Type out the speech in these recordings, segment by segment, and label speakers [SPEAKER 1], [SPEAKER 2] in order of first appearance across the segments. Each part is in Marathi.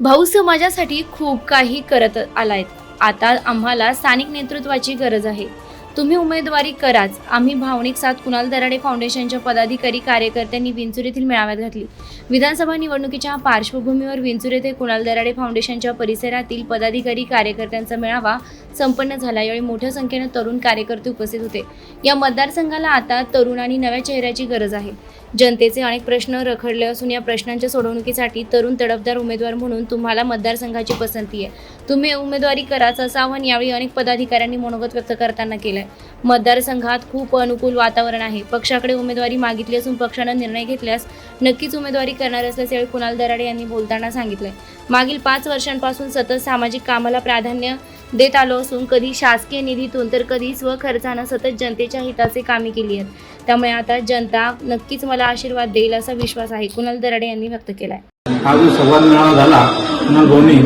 [SPEAKER 1] भाऊ समाजासाठी खूप काही करत आलायत. आता आम्हाला स्थानिक नेतृत्वाची गरज आहे. तुम्ही उमेदवारी कराच. आम्ही भावनिक साथ कुणाल दराडे फाउंडेशनच्या पदाधिकारी कार्यकर्त्यांनी विंचूर येथील मेळाव्यात घातली. विधानसभा निवडणुकीच्या पार्श्वभूमीवर विंचूर येथे कुणाल दराडे फाउंडेशनच्या परिसरातील पदाधिकारी कार्यकर्त्यांचा मेळावा संपन्न झाला. यावेळी मोठ्या संख्येने तरुण कार्यकर्ते उपस्थित होते. या मतदारसंघाला आता तरुण आणि नव्या चेहऱ्याची गरज आहे. जनतेचे अनेक प्रश्न रखडले असून या प्रश्नांच्या सोडवणुकीसाठी तरुण तडफदार उमेदवार म्हणून तुम्हाला मतदारसंघाची पसंती आहे. तुम्ही उमेदवारी कराच असं आवाहन यावेळी अनेक पदाधिकाऱ्यांनी मनोगत व्यक्त करताना केलंय. मतदारसंघात खूप अनुकूल वातावरण आहे. पक्षाकडे उमेदवारी मागितली असून पक्षानं निर्णय घेतल्यास नक्कीच उमेदवारी करणार असल्याचे यावेळी कुणाल दराडे यांनी बोलताना सांगितलंय. मागील पाच वर्षांपासून सतत सामाजिक कामाला प्राधान्य देत आलो असून कधी शासकीय निधीतून तर कधी स्वखर्चानं सतत जनतेच्या हिताचे कामे केली आहेत. त्यामुळे आता जनता नक्कीच मला आशीर्वाद देईल असा विश्वास आहे कुणाल दराडे यांनी व्यक्त केलाय.
[SPEAKER 2] हा जो संवाद मेळावा झाला कुणाल भाऊनी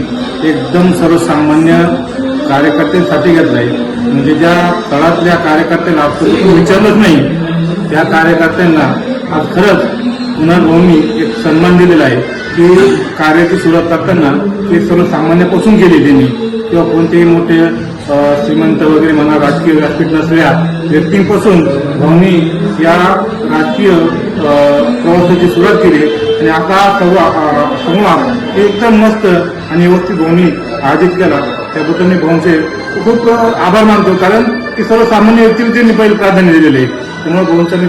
[SPEAKER 2] एकदम सर्वसामान्य कार्यकर्त्यांसाठी घेतलाय. म्हणजे ज्या तळातल्या कार्यकर्त्यांना विचारलंच नाही. त्या कार्यकर्त्यांना आज खरंच कुणाल भाऊनी एक सन्मान दिलेला आहे. की कार्याची सुरुवात करताना ते सर्वसामान्यापासून केली त्यांनी किंवा कोणतेही मोठे श्रीमंत वगैरे म्हणा राजकीय व्यासपीठ नसलेल्या व्यक्तींपासून भाऊनी या राजकीय प्रवासाची सुरुवात केली. आणि आता संवाद अ, संवाद एकदम मस्त आणि व्यवस्थित भाऊनी आयोजित केला. त्याबद्दल मी भाऊंचे खूप आभार मानतो. कारण की सर्वसामान्य व्यक्तीला त्यांनी पहिले प्राधान्य दिलेले आहे. त्यामुळे भाऊंचा मी